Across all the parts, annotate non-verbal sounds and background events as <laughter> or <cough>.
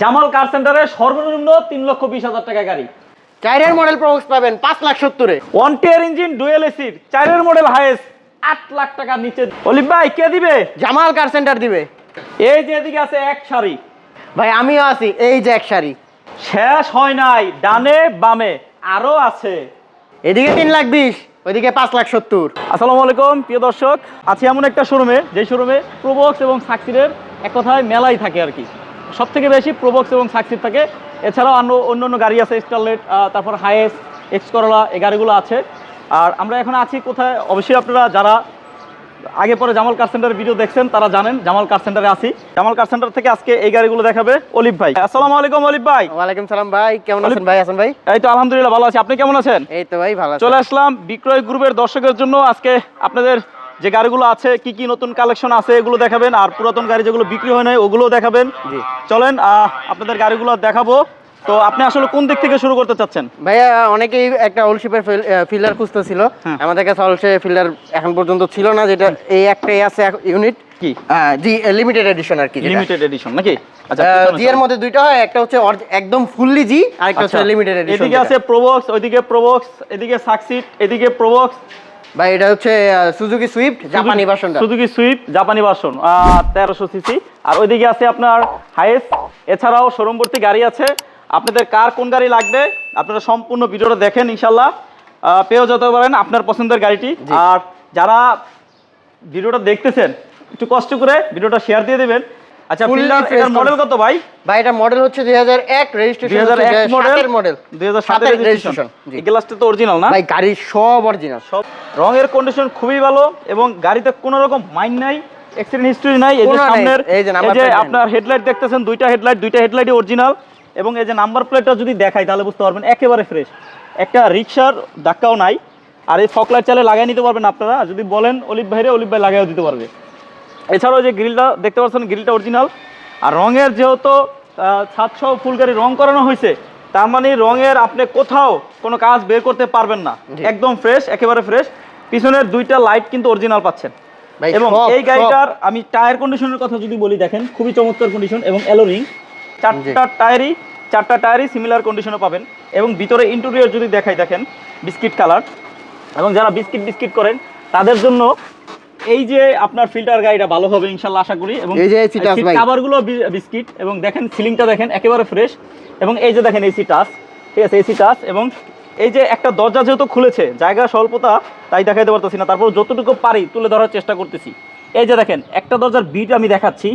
জামাল কার সেন্টারে সর্বনিম্ন তিন লক্ষ বিশ হাজার টাকা গাড়ি। চাইরের মডেল প্রবক্স পাবেন পাঁচ লাখ সত্তরে। ওয়ান টিয়ার ইঞ্জিন ডুয়েল এসির চারের মডেল হাইয়েস্ট আট লাখ টাকার নিচে। অলিভ ভাই কে দিবে? জামাল কার সেন্টার দিবে। এই যে এদিকে আছে এক সারি ভাই আমিও আছি এই যে এক শাড়ি। শেষ হয় নাই ডানে বামে আরও আছে। এদিকে তিন লাখ বিশ ওইদিকে পাঁচ লাখ সত্তর। আসসালামু আলাইকুম প্রিয় দর্শক আছি এমন একটা শোরুমে যে শোরুমে প্রোবক্স এবং সাকসিডের এক কথায় মেলাই থাকে আর কি। সব থেকে বেশি প্রোবক্স এবং সাকসিড থাকে। এছাড়াও অন্য অন্য অন্য গাড়ি আছে স্টারলেট তারপর হায়েস এক্স করলা এই গাড়িগুলো আছে। আর আমরা এখন আছি কোথায়? অবশ্যই আপনারা যারা আগে পরে জামাল কার সেন্টারের ভিডিও দেখছেন তারা জানেন জামাল কার সেন্টারে আছি। জামাল কার সেন্টার থেকে আজকে এই গাড়িগুলো দেখাবে অলিভ ভাই। আসসালামু আলাইকুম অলিভ ভাই। ওয়ালাইকুম সালাম ভাই কেমন আছেন ভাই আছেন ভাই? এই তো আলহামদুলিল্লাহ ভালো আছি। আপনি কেমন আছেন? এই তো ভাই ভালো আছি। চলে আসলাম বিক্রয় গ্রুপের দর্শকের জন্য। আজকে আপনাদের যে গাড়িগুলো আছে কি কি নতুন কালেকশন আছে এগুলো দেখাবেন আর পুরাতন গাড়ি যেগুলো বিক্রি হয় নাই ওগুলোও দেখাবেন। জি। চলেন আপনাদের গাড়িগুলো দেখাবো। তো আপনি আসলে কোন দিক থেকে শুরু করতে চাচ্ছেন? ভাইয়া অনেকেই একটা ওলশিপের ফিল্ডার খুঁজতেছিল। হ্যাঁ। আমাদের কাছে অলশে ফিল্ডার এখন পর্যন্ত ছিল না যেটা এই একটাই আছে ইউনিট কি? জি লিমিটেড এডিশন আর কি লিমিটেড এডিশন নাকি? আচ্ছা জি এর মধ্যে দুইটা হয় একটা হচ্ছে একদম ফুললি জি আর একটা হচ্ছে আচ্ছা, লিমিটেড এডিশন এদিকে আছে প্রোবক্স ওইদিকে প্রোবক্স এদিকে সাকসিট এদিকে প্রোবক্স ভাই এটা হচ্ছে সুজুকি সুইফট জাপানি ভার্সনটা সুজুকি সুইফট জাপানি ভার্সন তেরোশো সিসি আর ওইদিকে আছে আপনার হাইস এছাড়াও শোরুম ভর্তি গাড়ি আছে। আপনাদের কার কোন গাড়ি লাগবে আপনারা সম্পূর্ণ ভিডিওটা দেখেন ইনশাল্লাহ আহ, পেয়েও যেতে পারেন আপনার পছন্দের গাড়িটি। আর যারা ভিডিওটা দেখতেছেন একটু কষ্ট করে ভিডিওটা শেয়ার দিয়ে দেবেন। আচ্ছা ফিল্ডার এটার মডেল কত ভাই? ভাই এটা মডেল হচ্ছে দুই হাজার এক রেজিস্ট্রেশন দুই হাজার এক মডেল মডেল দুই হাজার সাতের সাতের রেজিস্ট্রেশন এই গ্লাসটা তো অরিজিনাল না? ভাই গাড়ির সব অরিজিনাল সব রঙের কন্ডিশন খুবই ভালো এবং গাড়িতে কোনো রকম মাইন নাই অ্যাক্সিডেন্ট হিস্ট্রি নাই এই যে সামনের এই যে। আপনার হেডলাইট দেখতেছেন দুইটা হেডলাইট দুইটা হেডলাইটই অরিজিনাল এবং এই যে নাম্বার প্লেটটা যদি দেখাই তাহলে বুঝতে পারবেন একেবারে ফ্রেশ একটা রিক্সার ধাক্কাও নাই আর এই ফকলাইট চালে লাগাই নিতে পারবেন আপনারা যদি বলেন অলিভ ভাইরে অলিভ ভাই লাগাইও দিতে পারবে। এছাড়াও যে গ্রিলটা দেখতে পাচ্ছেন গ্রিলটা অরিজিনাল আর রঙের যেহেতু সাতশো ফুল গাড়ি রং করানো হয়েছে তার মানে রঙের আপনি কোথাও কোনো কাজ বের করতে পারবেন না। একদম ফ্রেশ একেবারে ফ্রেশ পিছনের দুইটা লাইট কিন্তু অরিজিনাল পাচ্ছেন। এবং এই গাড়িটার আমি টায়ার কন্ডিশনের কথা যদি বলি দেখেন খুবই চমৎকার কন্ডিশন এবং অ্যালোরিং চারটা টায়ারই চারটা টায়ারই সিমিলার কন্ডিশনে পাবেন। এবং ভিতরে ইন্টেরিয়র যদি দেখাই দেখেন বিস্কিট কালার এবং যারা বিস্কিট বিস্কিট করেন তাদের জন্য এই যে আপনার ফিল্টার গাড়িটা ভালো হবে ইনশাল্লাহ আশা করি এবং এই যে touch ভাই। কাভারগুলো বিস্কিট এবং দেখেন সিলিংটা দেখেন একেবারে ফ্রেশ এবং এই যে দেখেন এসি টাচ ঠিক আছে এসি টাচ এবং এই যে একটা দরজা যেহেতু খুলেছে জায়গা স্বল্পতা তাই দেখাইতে পারতেছি না তারপর যতটুকু পারি তুলে ধরার চেষ্টা করতেছি এই যে দেখেন একটা দরজার বিট আমি দেখাচ্ছি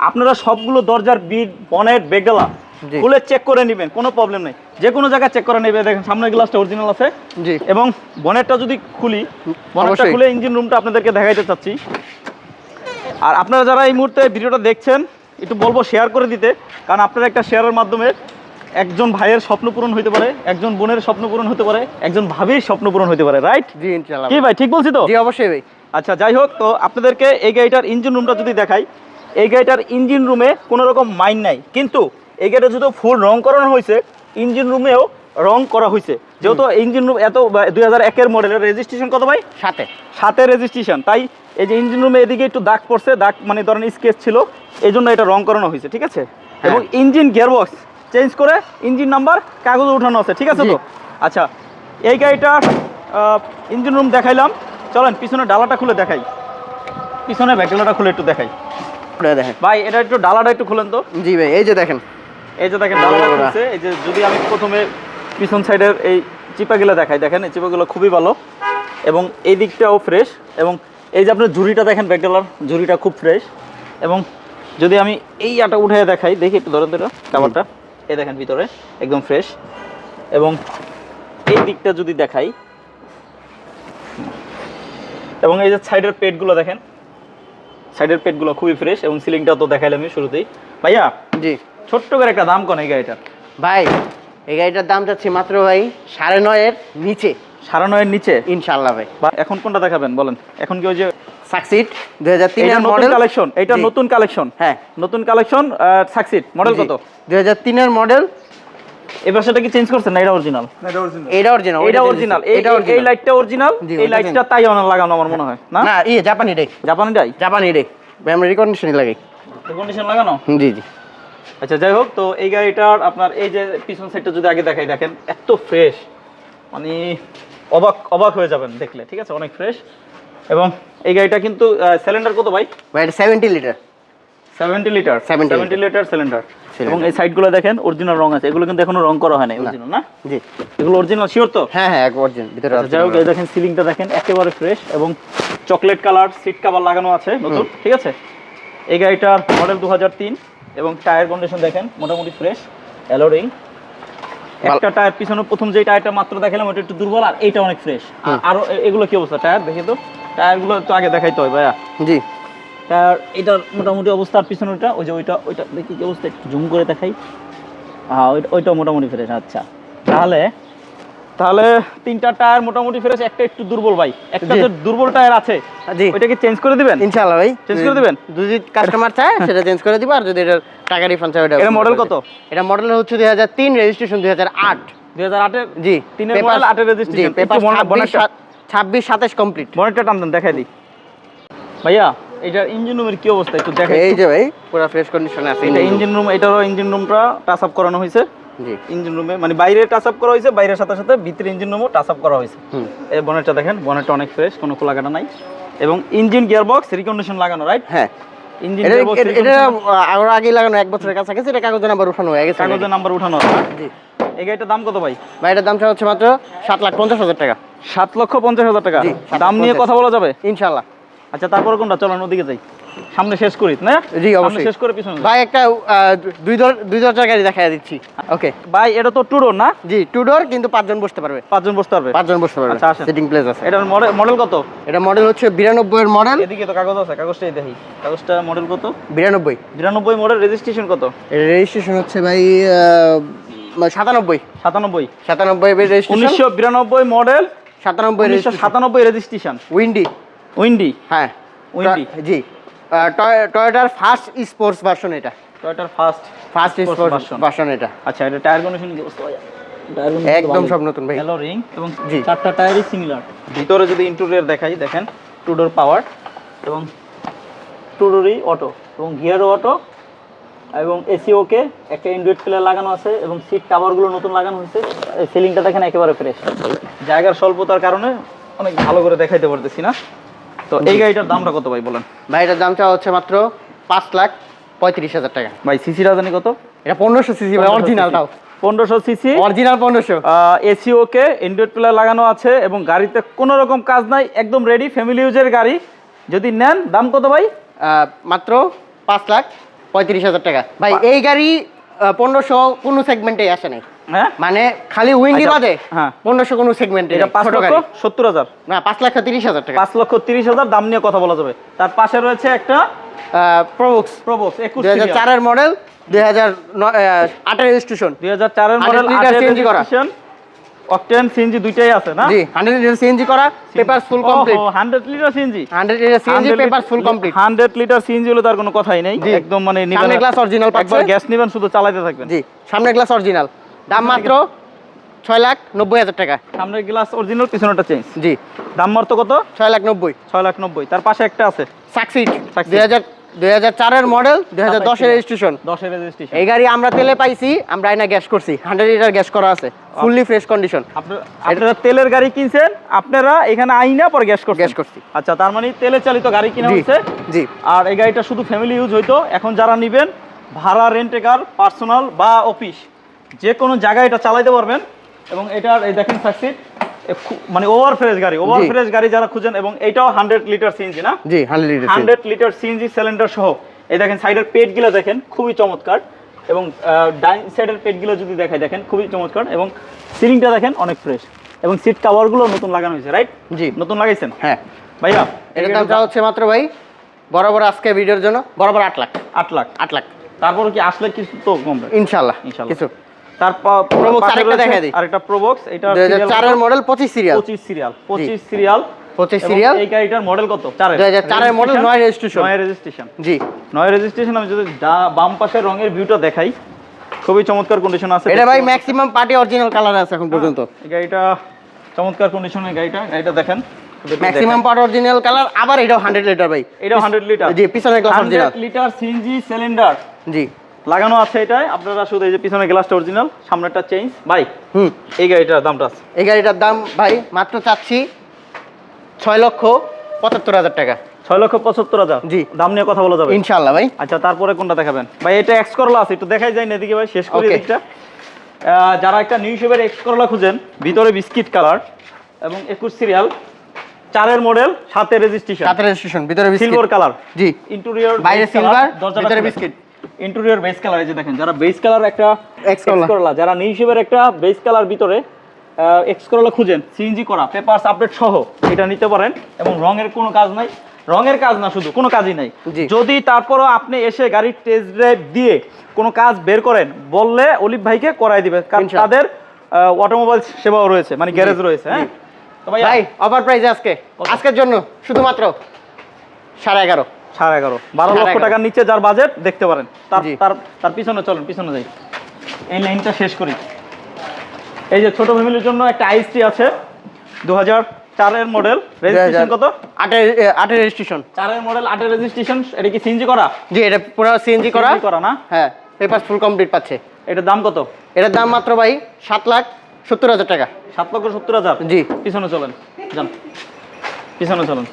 আপনারা সবগুলো দরজার বিট বনেট বেগডালা জি। খুলে চেক করে নেবেন কোনো প্রবলেম নেই। যে কোনো জায়গায় চেক করে নেবে দেখেন সামনের গ্লাসটা অরিজিনাল আছে। জি। এবং বনেটটা যদি খুলি বনেটটা খুলে ইঞ্জিন রুমটা আপনাদেরকে দেখাইতে চাচ্ছি। আর আপনারা যারা এই মুহূর্তে ভিডিওটা দেখছেন একটু বলব শেয়ার করে দিতে। কারণ আপনারা একটা শেয়ারের মাধ্যমে একজন ভাইয়ের স্বপ্ন পূরণ হতে পারে একজন বোনের স্বপ্ন পূরণ হতে পারে একজন ভাবির স্বপ্ন পূরণ হতে পারে রাইট জি ইনশাআল্লাহ। কি ভাই ঠিক বলছি তো? জি অবশ্যই ভাই। আচ্ছা যাই হোক তো আপনাদেরকে এই গাড়িটার ইঞ্জিন রুমটা যদি দেখাই এই গাড়িটার ইঞ্জিন রুমে কোনো রকম মাইন নাই। কিন্তু এই গাড়িটা যেহেতু ফুল রং করানো হয়েছে ইঞ্জিন রুমেও রং করা হয়েছে। যেহেতু ইঞ্জিন রুম এত দুই হাজার একের মডেলের রেজিস্ট্রেশন কত ভাই? সাথে সাথে রেজিস্ট্রেশন তাই এই যে ইঞ্জিন রুমে এদিকে একটু দাগ পড়ছে দাগ মানে ধরেন স্কেচ ছিল এই জন্য এটা রং করানো হয়েছে ঠিক আছে? এবং ইঞ্জিন গিয়ারবক্স চেঞ্জ করে ইঞ্জিন নাম্বার কাগজে উঠানো আছে ঠিক আছে তো? আচ্ছা এই গাড়িটার ইঞ্জিন রুম দেখাইলাম। চলেন পিছনে ডালাটা খুলে দেখাই। পিছনে ব্যাকডালাটা খুলে একটু দেখাই। ভাই এটা একটু ডালাটা একটু খুলেন তো। জি ভাই এই যে দেখেন। এই যে দেখেন ডালাটা। খুলছে এই যে যদি আমি প্রথমে পিছন সাইডের এই চিপাগুলো দেখাই দেখেন এই চিপাগুলো খুবই ভালো এবং এই দিকটাও ফ্রেশ এবং এই যে আপনার ঝুড়িটা দেখেন ব্যাকডালার ঝুড়িটা খুব ফ্রেশ এবং যদি আমি এই আটা উঠে দেখাই দেখি একটু ধরেন এটা কাভারটা এই দেখেন ভিতরে একদম ফ্রেশ এবং এই দিকটা যদি দেখাই এবং এই যে সাইডের পেটগুলো দেখেন সাইডের পেটগুলো খুবই ফ্রেশ এবং সিলিংটা তো দেখাইলাম আমি শুরুতেই। ভাইয়া জি। ছোট্ট করে একটা দাম কোন এই গাড়িটার ভাই এই গাড়িটার দাম যাচ্ছে মাত্র ভাই সাড়ে নয়ের নিচে। সাড়ে নয়ের নিচে? ইনশাআল্লাহ ভাই। এখন কোনটা দেখাবেন বলেন। এখন কি ওই যে সাকসিড দুই হাজার তিনের মডেল কালেকশন এটা নতুন কালেকশন হ্যাঁ। নতুন কালেকশন সাকসিড মডেল কত? দুই হাজার তিনের মডেল এবার সেটা কি চেঞ্জ করছেন না এটা অরিজিনাল এটা অরিজিনাল এটা অরিজিনাল এটা এই লাইটটা অরিজিনাল এই লাইটটা তাই অনার লাগানো আমার মনে হয় না? না ইয়ে জাপানি রে জাপানিটাই জাপানি রে ভাই আমরা রিকন্ডিশনই লাগাই কন্ডিশন লাগানো? জি জি। আচ্ছা যাই হোক তো এই গাড়িটার আপনার এই যে পিছন সাইডটা যদি আগে দেখাই দেখেন এত ফ্রেশ মানে অবাক অবাক হয়ে যাবেন দেখলে ঠিক আছে? অনেক ফ্রেশ এবং এই গাড়িটা কিন্তু সিলিন্ডার কত ভাই? ভাই এটা seventy litre seventy litre seventy litre cylinder এবং এই সাইডগুলো দেখেন অরিজিনাল রং আছে। এগুলো কিন্তু এখনও রং করা হয় অরিজিনাল না। জি। এগুলো অরিজিনাল শিওর তো? হ্যাঁ হ্যাঁ অরিজিনাল ভিতরে আচ্ছা, যাই হোক দেখেন সিলিংটা দেখেন একেবারে ফ্রেশ এবং চকলেট কালার সিট কাভার লাগানো আছে নতুন ঠিক আছে? এই গাড়িটার মডেল দু হাজার তিন এবং টায়ার কন্ডিশন দেখেন মোটামুটি ফ্রেশ অ্যালোরিং একটা টায়ার পিছনে প্রথম যে টায়ারটা মাত্র দেখালাম ওটা একটু দুর্বল আর এইটা অনেক ফ্রেশ। আরও এগুলো কি অবস্থা টায়ার দেখি তো। টায়ারগুলো তো আগে দেখাইতে হয় ভাইয়া। জি। টায়ার এটার মোটামুটি অবস্থা আর পিছনে ওইটা ওই যে ওইটা ওইটা দেখি কি অবস্থা একটু জুম করে দেখাই। হ্যাঁ ওইটা মোটামুটি ফ্রেশ আচ্ছা। তাহলে তাহলে তিনটা টায়ার মোটামুটি ফ্রেশ একটা একটু দুর্বল ভাই। একটা যে দুর্বল টায়ার আছে জি। ওইটাকে চেঞ্জ করে দিবেন? ইনশাআল্লাহ ভাই। Change করে দিবেন? যদি কাস্টমার চায় সেটা চেঞ্জ করে দিব আর যদি এটা টাকা রিফান্ড চায় ওটা এটা মডেল কত? এটা মডেল হচ্ছে দুই হাজার তিন রেজিস্ট্রেশন দুই হাজার আট। দুই হাজার আটের জি। তিনের Papers- model, আটের registration। জি পেপার একটু মনে- ছাব্বিশ বনেটটা- সাত- ছাব্বিশ সাতাশ কমপ্লিট বনেটটা টান দেন দেখাই দিই। ভাইয়া এটার ইঞ্জিন রুমের কি অবস্থা? একটু দেখাই এই যে ভাই পুরো ফ্রেশ কন্ডিশনে আছে এটা ইঞ্জিন রুম এটারও ইঞ্জিন রুমটা টাচ আপ করানো হয়েছে। ইঞ্জিন রুমে মানে বাইরে টাচ আপ করা হয়েছে বাইরের সাথে সাথে ভিতরে ইঞ্জিন রুমও টাচ আপ করা হয়েছে। এই বনেটটা দেখেন বনেটটা অনেক ফ্রেশ কোনো খোলাকাটা নাই। এবং ইঞ্জিন গিয়ার বক্স রিকন্ডিশন লাগানো রাইট হ্যাঁ। ইঞ্জিন এটা আরও আগে লাগানো এক বছরের কাছাকাছি এটা কাগজে নাম্বার উঠানো হয়ে গেছে। কাগজের নাম্বার উঠানো। জি। এই গাড়িটার দাম কত ভাই? ভাই এটার দামটা হচ্ছে মাত্র সাত লাখ পঞ্চাশ হাজার টাকা। সাত লক্ষ পঞ্চাশ হাজার টাকা? দাম নিয়ে কথা বলা যাবে? ইনশাল্লাহ আচ্ছা তারপরে কোনটা? চলেন ওদিকে যাই। সামনে শেষ করি না? জি, অবশ্যই। শেষ করে পিছনে। ভাই একটা দুই দর দুই দরজার গাড়ি দেখা দিচ্ছি। ওকে ভাই এটা তো টুরো না? জি টু ডোর কিন্তু পাঁচজন বসতে পারবে। পাঁচজন বসতে পারবে? পাঁচজন বসতে পারবে। আচ্ছা। সিটিং প্লেস আছে। এটার মডেল মডেল কত? এটা মডেল হচ্ছে বিরানব্বই এর মডেল এদিকে তো কাগজ আছে কাগজটাই দেখি কাগজটা মডেল কত? বিরানব্বই। বিরানব্বই মডেল রেজিস্ট্রেশন কত? এর রেজিস্ট্রেশন হচ্ছে ভাই সাতানব্বই। সাতানব্বই। সাতানব্বই উনিশশো বিরানব্বই মডেল সাতানব্বই সাতানব্বই রেজিস্ট্রেশন উইন্ডি উইন্ডি হ্যাঁ। উইন্ডি ট- জি। টয়োটার ফার্স্ট স্পোর্টস ভার্সন এটা। টয়টার ফার্স্ট ফার্স্ট স্পোর্টস ভার্সন। এটা। আচ্ছা এটা টায়ার কন্ডিশন কি অবস্থা একদম সব নতুন ভাই। হ্যালো রিং এবং জি। চারটা টায়ারই সিমিলার ভিতরে যদি ইন্টেরিয়র দেখাই দেখেন টু ডোর পাওয়ার এবং টু ডোরই অটো এবং গিয়ারও অটো এবং এসি ওকে একটা ইন্ডুয়েট প্লেয়ার লাগানো আছে এবং সিট কাভারগুলো নতুন লাগানো হয়েছে। সিলিংটা দেখেন একেবারে ফ্রেশ জায়গার স্বল্পতার কারণে অনেক ভালো করে দেখাইতে পারতেছি না। তো এই গাড়িটার দামটা কত ভাই বলেন? ভাই এটার দামটা হচ্ছে মাত্র পাঁচ লাখ পঁয়ত্রিশ হাজার টাকা। ভাই সিসিটা জানি কত? এটা পনেরোশো সিসি ভাই অরিজিনালটাও পনেরোশো সিসি? অরিজিনাল পনেরোশো। এসি ওকে ইন্ডোর প্লেয়ার লাগানো আছে এবং গাড়িতে কোনো রকম কাজ নাই একদম রেডি ফ্যামিলি ইউজের গাড়ি। যদি নেন দাম কত ভাই? মাত্র পাঁচ লাখ পঁয়ত্রিশ হাজার টাকা। ভাই এই গাড়ি পনেরোশো কোনো সেগমেন্টে আসে নাই। মানে খালি উইন্ডি আচ্ছা, বাদে হ্যাঁ। পনেরোশো কোনো সেগমেন্টে এটা পাঁচ লক্ষ সত্তর হাজার। না পাঁচ লাখ তিরিশ হাজার টাকা। পাঁচ লক্ষ তিরিশ হাজার দাম নিয়ে কথা বলা যাবে। তার পাশে রয়েছে একটা প্রবক্স প্রবোক্স একুশ চারের মডেল দুই হাজার আটের দুই হাজার চারের মডেল করা। অকটেন সিএনজি দুইটাই আছে না? জি হান্ড্রেড লিটার সিএনজি করা paper full complete hundred litre CNG hundred litre CNG paper full complete hundred litre CNG হলে তার কোনো কথাই নেই। একদম মানে নিবেন সামনে গ্লাস অরিজিনাল একবার গ্যাস নিবেন শুধু চালাতে থাকবেন। জি সামনে গ্লাস অরিজিনাল দাম মাত্র ছয় লাখ নব্বই হাজার টাকা। সামনের গ্লাস অরিজিনাল পিছনেটা চেঞ্জ জি। দাম মারতো কত? ছয় লাখ নব্বই। ছয় লাখ নব্বই। তার পাশে একটা আছে। সাকসিড দুই হাজার দুই হাজার চারের মডেল দুই হাজার দশের রেজিস্ট্রেশন দশের রেজিস্ট্রেশন এই গাড়ি আমরা তেলে পাইছি আমরা আইনা গ্যাস করছি। হান্ড্রেড লিটার গ্যাস করা আছে। ফুললি ফ্রেশ কন্ডিশন আপনার তেলের গাড়ি কিনছেন আপনারা এখানে আইনা পরে গ্যাস করছেন। গ্যাস করছি। আচ্ছা তার মানে তেলে চালিত গাড়ি কিনা হচ্ছে জি। আর এই গাড়িটা শুধু ফ্যামিলি ইউজ হইতো। এখন যারা নেবেন ভাড়া রেন্টে কার পার্সোনাল বা অফিস যে কোনো জায়গায় এটা চালাইতে পারবেন এবং এটার এই দেখেন সাকসিড মানে ওভার ফ্রেশ গাড়ি ওভার। ফ্রেশ গাড়ি যারা খুঁজেন এবং এটাও হান্ড্রেড লিটার সিএনজি না? জি হান্ড্রেড লিটার সিএনজি সিলিন্ডার সহ এই দেখেন সাইডের পেটগুলো দেখেন খুবই চমৎকার এবং ডাইন সাইডের পেটগুলো যদি দেখায় দেখেন খুবই চমৎকার এবং সিলিংটা দেখেন অনেক ফ্রেশ এবং সিট কাভারগুলো নতুন লাগানো হয়েছে রাইট জি। নতুন লাগাইছেন? হ্যাঁ। ভাইয়া এটার দামটা হচ্ছে মাত্র ভাই বরাবর আজকে ভিডিওর জন্য বরাবর আট লাখ। আট লাখ। আট লাখ। তারপর কি আসলে কিছু তো কমবে? ইনশাল্লাহ ইনশাল্লাহ। কিছু। তার পা- আরেকটা রয়েছে দিই। আরেকটা প্রোবক্স এটা দুই হাজার মডেল পঁচিশ সিরিয়াল পঁচিশ সিরিয়াল পঁচিশ সিরিয়াল পঁচিশ এবং সিরিয়াল এই গাড়িটার মডেল কত? চারের। 2004 এর model, নয় registration। নয় রেজিস্ট্রেশন জি। নয় রেজিস্ট্রেশন আমি যদি বাম পাশের রঙের ভিউটা দেখাই খুবই চমৎকার কন্ডিশন আছে এটা ভাই ম্যাক্সিমাম পার্টি অরিজিনাল কালার আছে এখন পর্যন্ত। এই গাড়িটা চমৎকার কন্ডিশনের গাড়িটা গাড়িটা দেখেন। ম্যাক্সিমাম পার্ট অরিজিনাল কালার আবার এটাও হান্ড্রেড লিটার ভাই। এটা হান্ড্রেড লিটার জি পিছনের glass original hundred litre CNG cylinder জি। লাগানো আছে এটাই আপনারা শুধু এই যে পিছনে গ্লাসটা অরিজিনাল সামনেটা চেঞ্জ ভাই হুম। এই গাড়িটার দামটা আছে। এই গাড়িটার দাম ভাই মাত্র চাচ্ছি ছয় লক্ষ পঁচাত্তর হাজার টাকা। ছয় লক্ষ পঁচাত্তর হাজার? জি। দাম নিয়ে কথা বলা যাবে। ইনশাল্লাহ ভাই। আচ্ছা তারপরে কোনটা দেখাবেন? ভাই এটা এক্স করলা আছে একটু দেখাই যায় না এদিকে ভাই শেষ করি. দিকটা যারা একটা নিউ শেপের এক্স করলা খুঁজেন ভিতরে বিস্কিট কালার এবং একুশ সিরিয়াল চারের মডেল সাথে রেজিস্ট্রেশন সাথে রেজিস্ট্রেশন ভিতরে সিলভার কালার জি। ইন্টেরিয়র বাইরে silver, ভিতরে বিস্কিট ইন্টেরিয়র বেস কালার এই যে দেখেন যারা বেস কালার একটা এক্স করলা। যারা নিউ শেপের একটা বেস কালার ভিতরে এক্স করলা খুঁজেন সিএনজি করা পেপারস আপডেট সহ এটা নিতে পারেন এবং রঙের কোনো কাজ নাই। রঙের কাজ না শুধু কোনো কাজই নাই। যদি তারপরও আপনি এসে গাড়ির টেস্ট ড্রাইভ দিয়ে কোনো কাজ বের করেন বললে অলিভ ভাইকে করাই দিবে কারণ তাদের অটোমোবাইল সেবাও রয়েছে মানে গ্যারেজ রয়েছে হ্যাঁ? ভাই অফার প্রাইস আজকে। আজকের জন্য শুধুমাত্র সাড়ে এগারো। সাড়ে এগারো। বারো লক্ষ টাকার নিচে যার বাজেট দেখতে পারেন। তার তার তার পিছনে চলেন পিছনে যাই। এই লাইনটা শেষ করি। এই যে ছোট ফ্যামিলির জন্য একটা আইসটি আছে। দু হাজার চারের মডেল। রেজিস্ট্রেশন কত? আটের আটের রেজিস্ট্রেশন চারের মডেল আটের রেজিস্ট্রেশন এটা কি সিএনজি করা? জি এটা পুরো সিএনজি করা। করা না? হ্যাঁ পেপার ফুল কমপ্লিট পাচ্ছে। এটার দাম কত? এটার দাম মাত্র ভাই সাত লাখ সত্তর হাজার টাকা। সাত লক্ষ সত্তর হাজার? জি। পিছনে চলেন যান। পিছনে চলেন।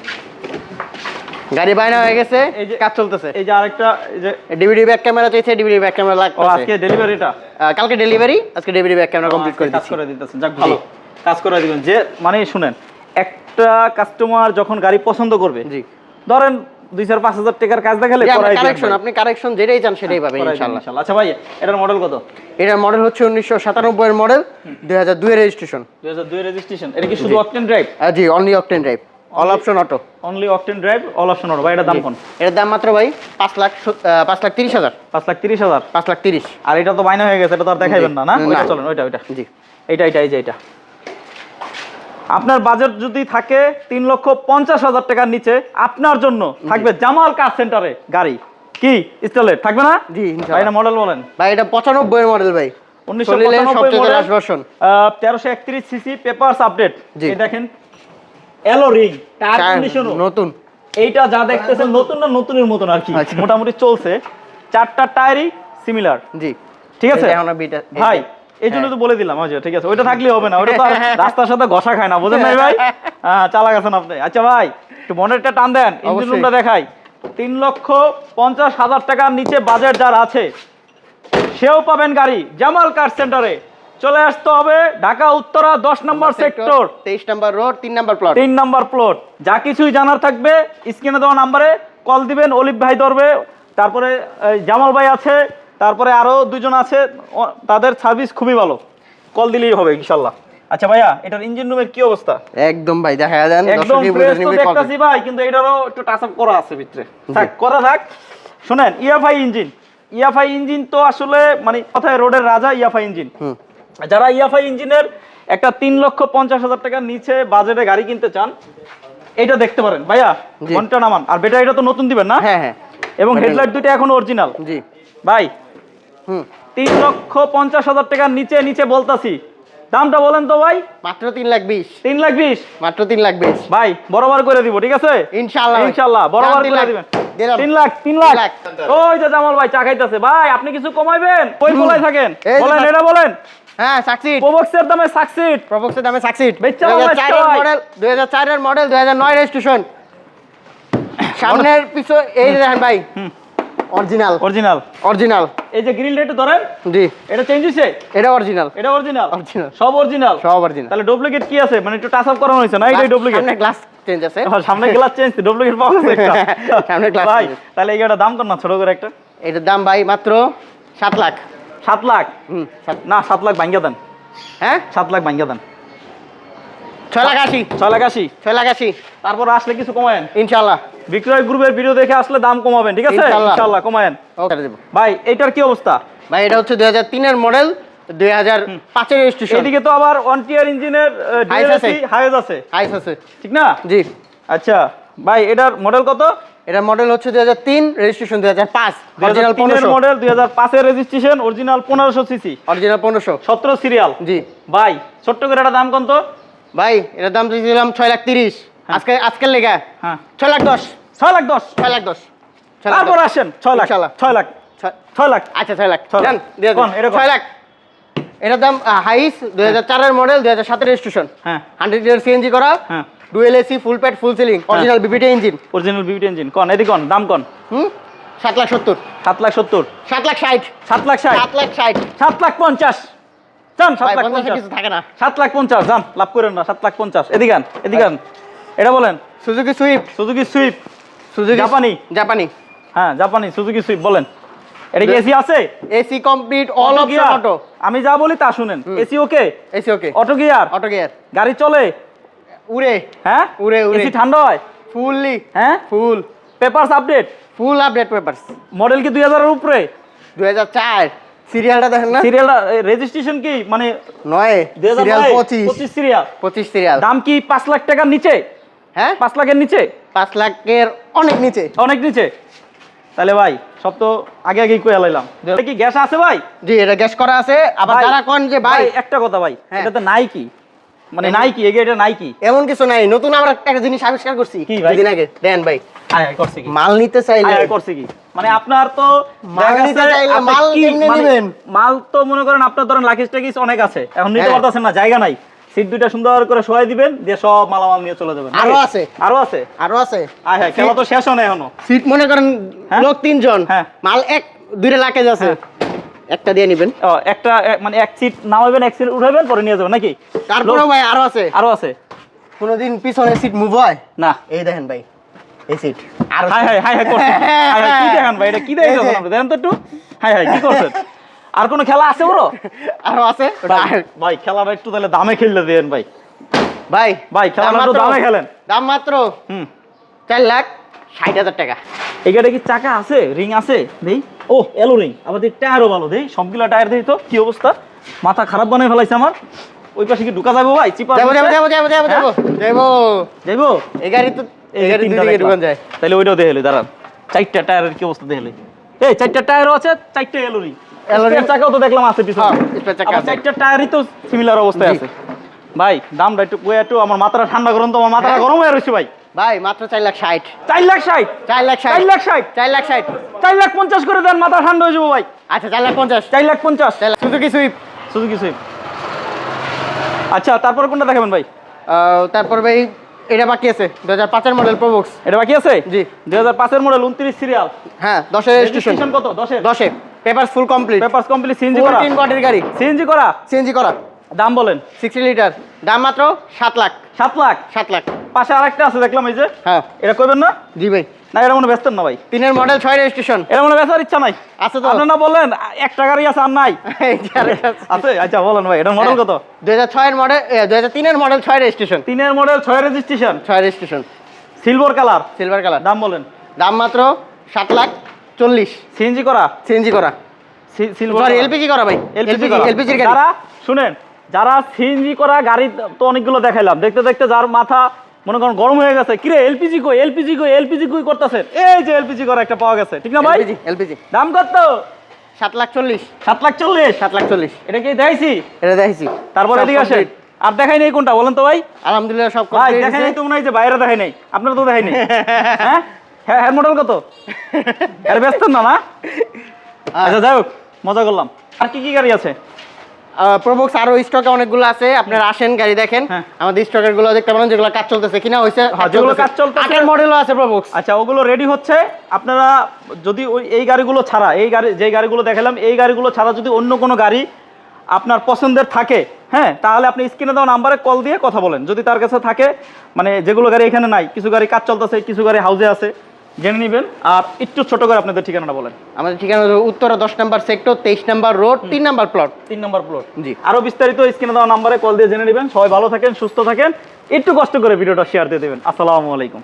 গাড়ি বায়না হয়ে গেছে এই যে- কাজ চলতেছে। এই যে আরেকটা এই যে ডিভিডি ব্যাক ক্যামেরা চাইছে ডিভিডি ব্যাক ক্যামেরা ও লাগবে আজকে ডেলিভারিটা কালকে ডেলিভারি আজকে ডিভিডি ব্যাক ক্যামেরা কমপ্লিট করে কাজ করে দিতেছেন যাক ভালো। কাজ করে দিবেন। যে মানে শুনেন একটা কাস্টমার যখন গাড়ি পছন্দ করবে জি। ধরেন দুই চার পাঁচ হাজার টাকার কাজ দেখালে কারেকশন আপনি কারেকশন যেটাই চান সেটাই পাবেন দিবেন ইনশাল্লাহ। ইনশাল্লাহ। আচ্ছা ভাই এটার মডেল কত? এটার মডেল হচ্ছে উনিশশো সাতানব্বই এর মডেল দুই হাজার দুই রেজিস্ট্রেশন দুই হাজার দুই রেজিস্ট্রেশন এটা কি শুধু অকটেন ড্রাইভ জি only octane drive all option auto only octane drive all option auto ভাই এটার দাম কোন? দাম মাত্র ভাই পাঁচ লাখ পাঁচ লাখ তিরিশ হাজার। পাঁচ লাখ তিরিশ হাজার? পাঁচ লাখ তিরিশ। আর এটা তো বাইনা হয়ে গেছে এটা তো আর দেখাইবেন না না? ওইটা চলেন ওইটা ওইটা। জি এইটা এইটা এই যে এটা আপনার বাজেট যদি থাকে তিন লক্ষ পঞ্চাশ হাজার টাকার নিচে আপনার জন্য থাকবে জামাল কার সেন্টারে গাড়ি। কি? স্টলেট থাকবে না? জি। ভাই মডেল বলেন। ভাই এটা পঁচানব্বই এর মডেল ভাই। উনিশশো তেরোশো একত্রিশ সিসি পেপারস আপডেট দেখেন এলো রিং টায়ার কন্ডিশনও নতুন। এইটা যা দেখতেছেন নতুন না নতুনের মতন আর কি আচ্ছা। মোটামুটি চলছে। চারটা টায়ারই সিমিলার জি। ঠিক আছে? ভাই এই জন্য তো বলে দিলাম আচ্ছা ঠিক আছে। ওইটা থাকলে হবে না ওটা তো <laughs> রাস্তার সাথে ঘষা খায় না বুঝেন নাই ভাই? <laughs> হ্যাঁ চালা গেছেন আপনি। আচ্ছা ভাই একটু বনেটটা টান দেন ইঞ্জিন রুমটা দেখাই। তিন লক্ষ পঞ্চাশ হাজার টাকার নিচে বাজেট যার আছে সেও পাবেন গাড়ি জামাল কার সেন্টারে চলে আসতে হবে ঢাকা উত্তরা দশ নম্বর সেক্টর তেইশ নাম্বার রোড তিন নাম্বার প্লট তিন নাম্বার প্লট যা কিছুই জানার থাকবে স্ক্রিনে দেওয়া নাম্বারে কল দিবেন অলিভ ভাই ধরবে। তারপরে জামাল ভাই আছে তারপরে আরও দুজন আছে। তাদের সার্ভিস খুবই ভালো। কল দিলেই হবে ইনশাল্লাহ। আচ্ছা ভাইয়া এটার ইঞ্জিন রুমের কি অবস্থা? একদম ভাই দেখা যান একদম ফ্রেশ তো দেখতাছি ভাই কিন্তু এটারও একটু টাচ আপ করা আছে ভিতরে। থাক করা থাক। শুনেন ইএফআই ইঞ্জিন ইএফআই ইঞ্জিন তো আসলে মানে কথায় রোডের রাজা ইএফআই ইঞ্জিন যারা ইএফআই ইঞ্জিনের একটা তিন লক্ষ পঞ্চাশ হাজার টাকার নিচে বাজেটে গাড়ি কিনতে চান এটা দেখতে পারেন। ভাইয়া ঘণ্টা নামান। আর ব্যাটারিটা তো নতুন দিবেন না? হ্যাঁ হ্যাঁ। এবং হেডলাইট দুইটা এখন অরিজিনাল জি। ভাই হুম। তিন লক্ষ পঞ্চাশ হাজার টাকার নিচে নিচে বলতাছি। দামটা বলেন তো ভাই। মাত্র তিন লাখ বিশ। তিন লাখ বিশ? মাত্র তিন লাখ বিশ। ভাই বরাবর করে দিব ঠিক আছে? ইনশাআল্লাহ ভাই। ইনশাল্লাহ বরাবর করে দিবেন। তিন লাখ তিন লাখ। ওই যে জামাল ভাই চা খাইতেছে। ভাই আপনি কিছু কমাইবেন? কই বলাই থাকেন? বলেন এটা বলেন। হ্যাঁ সাকসিড প্রবক্সের দামে সাকসিড প্রবক্সের দামে। মডেল দুই হাজার চারের মডেল দুই হাজার নয় রেজিস্ট্রেশন সামনের পিছু এই দেখেন ভাই অরিজিনাল অরিজিনাল অরিজিনাল এই যে গ্রিল রেট ধরেন জি। এটা চেঞ্জ হয়েছে এটা অরিজিনাল এটা অরিজিনাল Original। সব অরিজিনাল সব অরিজিনাল তাহলে ডুপ্লিকেট কি আছে? মানে একটু টাচ আপ করানো হয়েছে না? এটাই ডুপ্লিকেট সামনে গ্লাস চেঞ্জ আছে। সামনে গ্লাস চেঞ্জ ডুপ্লিকেট পাওয়া গেছে একটা। <laughs> সামনে glass ভাই তাহলে এই গাড়িটার দাম কর না? ছোট করে একটা। এটার দাম ভাই মাত্র সাত লাখ। সাত লাখ। হুম না সাত লাখ ভাঙ্গা দেন। হ্যাঁ? সাত লাখ ভাঙ্গা দেন। ছয় লাখ আশি। ছয় লাখ আশি। ছয় লাখ আশি। তারপর আসলে কিছু কমায়েন। ইনশাল্লাহ বিক্রয় গ্রুপের ভিডিও দেখে আসলে দাম কমাবেন ঠিক আছে? ইনশাল্লাহ। কমায়েন। ওকে ভাই এইটার কি অবস্থা? ভাই এটা হচ্ছে দুই হাজার তিনের মডেল দুই হাজার পাঁচের রেজিস্ট্রেশন এদিকে তো আবার ওয়ান টিয়ার ইঞ্জিনের Hiace আছে। আইস আছে। ঠিক না? জি। আচ্ছা ভাই এটার মডেল কত? এটার মডেল হচ্ছে দুই হাজার তিন রেজিস্ট্রেশন দুই হাজার পাঁচ অরিজিনাল তিনের পনেরোশো। মডেল দুই হাজার পাঁচের রেজিস্ট্রেশন অরিজিনাল পনেরোশো সিসি অরিজিনাল পনেরোশো। সতেরো সিরিয়াল জি। ভাই ছোট্ট করে একটা দাম কত? ভাই এটার দাম দিয়েছিলাম ছয় লাখ তিরিশ। আজকে আজকের লেগা। হ্যাঁ। ছয় লাখ দশ। ছয় লাখ দশ। ছয় লাখ দশ। ছয় লাখ তারপর দশ। আসেন ছয় লাখ। ইনশাল্লাহ। ছয় লাখ। ছয়- ছয় লাখ। আচ্ছা ছয় লাখ। ছয় লাখ। দেন দিয়ে কোন, এটা কোন? ছয় লাখ। এটার দাম হাইস দুই হাজার চারের মডেল দুই হাজার সাতের রেজিস্ট্রেশন হ্যাঁ। হান্ড্রেড ইয়ার সিএনজি করা। হ্যাঁ। Dual AC full pad full ceiling original beauty engine original beauty engine কন এদিকে কন দাম কন? হুম? সাত লাখ সত্তর। সাত লাখ সত্তর। সাত লাখ ষাট। সাত লাখ ষাট। সাত লাখ ষাট। সাত লাখ পঞ্চাশ। যান সাত লাখ পঞ্চাশ থাকে না। সাত লাখ পঞ্চাশ যান লাভ করেন না সাত লাখ পঞ্চাশ। এদিকান এদিকান এটা বলেন। Suzuki Swift Suzuki Swift Suzuki জাপানি? জাপানি। হ্যাঁ জাপানি সুজুকি সুইফট বলেন। এটা কি এসি আছে? AC complete all option auto আমি যা বলি তা শুনেন। AC okay AC okay auto gear auto gear গাড়ি চলে? উড়ে। হ্যাঁ? উড়ে, উড়ে। এসি ঠান্ডা হয়? ফুললি হ্যাঁ? Full papers update full update papers model কি দুই হাজারের উপরে? দুই হাজার চার। সিরিয়ালটা দেখেন না? সিরিয়ালটা রেজিস্ট্রেশন কি? মানে নয়। সিরিয়াল পঁচিশ। পঁচিশ সিরিয়াল পঁচিশ সিরিয়াল দাম কি পাঁচ লাখ টাকার নিচে? হ্যাঁ? পাঁচ লাখের নিচে? পাঁচ লাখের অনেক নিচে। অনেক নিচে? তাহলে ভাই সব তো আগে আগেই কয়ে লাইলাম। এটা কি গ্যাস আছে ভাই? জি এটা গ্যাস করা আছে। আবার যারা কোন যে ভাই। একটা কথা ভাই হ্যাঁ। এটা তো নাইকি মানে নাইকি এগে এটা নাইকি এমন কিছু নাই নতুন আমরা একটা জিনিস আবিষ্কার করছি। কি ভাই? দিন আগে দেন ভাই। করছে কি? মাল নিতে চাইলে। করছে কি? মানে আপনার তো মাল নিতে চাইলে মাল কেমনে মানে নিবেন? মাল তো মনে করেন আপনার ধরেন লাকিস টাকিস অনেক আছে। এখন নিতে হ্যাঁ। পারতেছেন না জায়গা নাই। সিট দুইটা সুন্দর করে শোয়াই দিবেন দিয়ে সব মালামাল নিয়ে চলে যাবেন। আরও আছে। আরও আছে? আরও আছে। আয় হ্যাঁ খেলা তো শেষ হয় না এখনও। সিট মনে করেন হ্যাঁ? লোক তিনজন। হ্যাঁ। মাল এক দুইটা লাকেজ আছে। একটা দিয়ে নিবেন। একটা মানে এক সিট নামাবেন এক সিট উঠাবেন পরে নিয়ে যাবেন নাকি? তারপরেও ভাই আরও আছে। আরও আছে। কোনোদিন পিছনে সিট মুভ হয়? না। এই দেখেন ভাই এই সিট আর হাই হাই হাই হাই করছেন। <laughs> হাই হাই কি দেখেন ভাই এটা কি দেখেন আপনি দেখেন তো একটু। হাই হাই কি করছেন? <laughs> আর কোনো খেলা আছে বড় আরও আছে? ভাই খেলাটা একটু তাহলে দামে খেললে দেন ভাই। ভাই ভাই, খেলা দামে খেলেন। দাম মাত্র হুম। চার লাখ। ষাট হাজার টাকা। এই গাড়িটা কি চাকা আছে? রিং আছে? দেই। ও এলো রিং। আবার টায়ারও ভালো দেই। সবগুলা টায়ার দেই তো। কি অবস্থা? মাথা খারাপ বানাই ফেলাইছে আমার। ওই পাশে কি ঢুকা যাব ভাই? চিপা যাব যাব যাব যাব যাব যাব। যাব এই গাড়ি তো এই এই গাড়ি তিনটা ঢুকান যায়। তাহলে ওইটাও দেখে দাঁড়ান। চারটা টায়ারের কি অবস্থা দেখলে এই চারটা টায়ারও আছে চারটা এলো রিং। চাকাও তো দেখলাম আছে পিছনে। হ্যাঁ। চারটা টায়ারই তো সিমিলার অবস্থায় আছে। ভাই দামটা একটু একটু আমার মাথাটা ঠান্ডা গরম তো আমার মাথাটা হ্যাঁ। গরম হয়ে রয়েছে ভাই। ভাই মাত্র চার লাখ ষাট। চার লাখ ষাট? চার লাখ ষাট। চার লাখ ষাট? চার লাখ ষাট। চার লাখ পঞ্চাশ করে দেন মাথা ঠান্ডা হয়ে যাব ভাই। আচ্ছা চার লাখ পঞ্চাশ। চার লাখ পঞ্চাশ? সুজুকি সুইফট সুজুকি সুইফট আচ্ছা তারপর কোনটা দেখাবেন ভাই? তারপর ভাই এটা বাকি আছে দু হাজার পাঁচের মডেল প্রবক্স এটা বাকি আছে? জি। দুই হাজার পাঁচের মডেল উনত্রিশ সিরিয়াল হ্যাঁ দশের রেজিস্ট্রেশন কত? দশের? দশে paper full complete paper complete CNG করা? ফোরটিন বডির গাড়ি। সিএনজি করা? সিএনজি করা। দাম বলেন। Sixty litre. দাম মাত্র সাত লাখ। সাত লাখ? সাত লাখ। পাশে আরেকটা আছে দেখলাম এই যে। হ্যাঁ। এটা কইবেন না? জি ভাই। না এটা মনে ব্যস্ত না ভাই? তিনের মডেল ছয় রেজিস্ট্রেশন। এটা মনে বেচার ইচ্ছা নাই? আছে তো। আপনার না বললেন একটা গাড়ি আছে আর নাই। <laughs> আছে। আচ্ছা বলেন ভাই এটা। মডেল কত? দুই হাজার ছয়ের মডেল দুই হাজার তিনের মডেল ছয় রেজিস্ট্রেশন। তিনের মডেল ছয় রেজিস্ট্রেশন? ছয় registration. Silver colour silver colour দাম বলেন। দাম মাত্র সাত লাখ চল্লিশ। সিএনজি করা? সিএনজি করা। সিলভার এলপিজি করা। ভাই। এলপিজি এলপিজি এলপিজির গাড়ি। শুনেন। যারা সিএনজি করা গাড়ি তো অনেকগুলো দেখাইলাম। দেখতে দেখতে যার মাথা মনে করেন গরম হয়ে গেছে। কিরে এলপিজি কই এলপিজি কই এলপিজি কই করতেছেন এই যে এলপিজি করা একটা পাওয়া গেছে। ঠিক না ভাই? এলপিজি দাম কত? সাত লাখ চল্লিশ। সাত লাখ চল্লিশ? সাত লাখ চল্লিশ। এটা কি দেখাইছি? এটা দেখেছি তারপর এদিকে আসে আর দেখাই নেই কোনটা বলেন তো ভাই। আলহামদুলিল্লাহ সব ভাই দেখাই। নেই তো মনে হয় যে বাইরে দেখাই নেই। আপনারা তো দেখাই নেই। হ্যাঁ? হ্যাঁ মডেল কত? এর ব্যস্ত না না আচ্ছা যাই হোক মজা করলাম। আর কি কি গাড়ি আছে? প্রবক্স আরও স্টকে অনেকগুলো আছে। আপনারা আসেন গাড়ি দেখেন। হ্যাঁ। আমাদের স্টকেরগুলো দেখতে পারেন যেগুলো কাজ চলতেছে কিনা হয়েছে হ্যাঁ, যেগুলো কাজ চলতেছে। আটের মডেলও আছে প্রবক্স আচ্ছা ওগুলো রেডি হচ্ছে। আপনারা যদি ওই এই গাড়িগুলো ছাড়া এই গাড়ি যে গাড়িগুলো দেখালাম এই গাড়িগুলো ছাড়া যদি অন্য কোনো গাড়ি আপনার পছন্দের থাকে হ্যাঁ তাহলে আপনি স্ক্রিনে দেওয়া নাম্বারে কল দিয়ে কথা বলেন। যদি তার কাছে থাকে মানে যেগুলো গাড়ি এখানে নাই কিছু গাড়ি কাজ চলতেছে কিছু গাড়ি হাউজে আছে জেনে নেবেন। আর একটু ছোট করে আপনাদের ঠিকানাটা বলেন। আমাদের ঠিকানা হলো উত্তরা দশ নম্বর সেক্টর তেইশ নম্বর রোড তিন নম্বর প্লট তিন নম্বর প্লট জি। আরও বিস্তারিত স্ক্রিনে দেওয়া নাম্বারে কল দিয়ে জেনে নেবেন। সবাই ভালো থাকেন সুস্থ থাকেন। একটু কষ্ট করে ভিডিওটা শেয়ার দিয়ে দেবেন। আসসালামু আলাইকুম।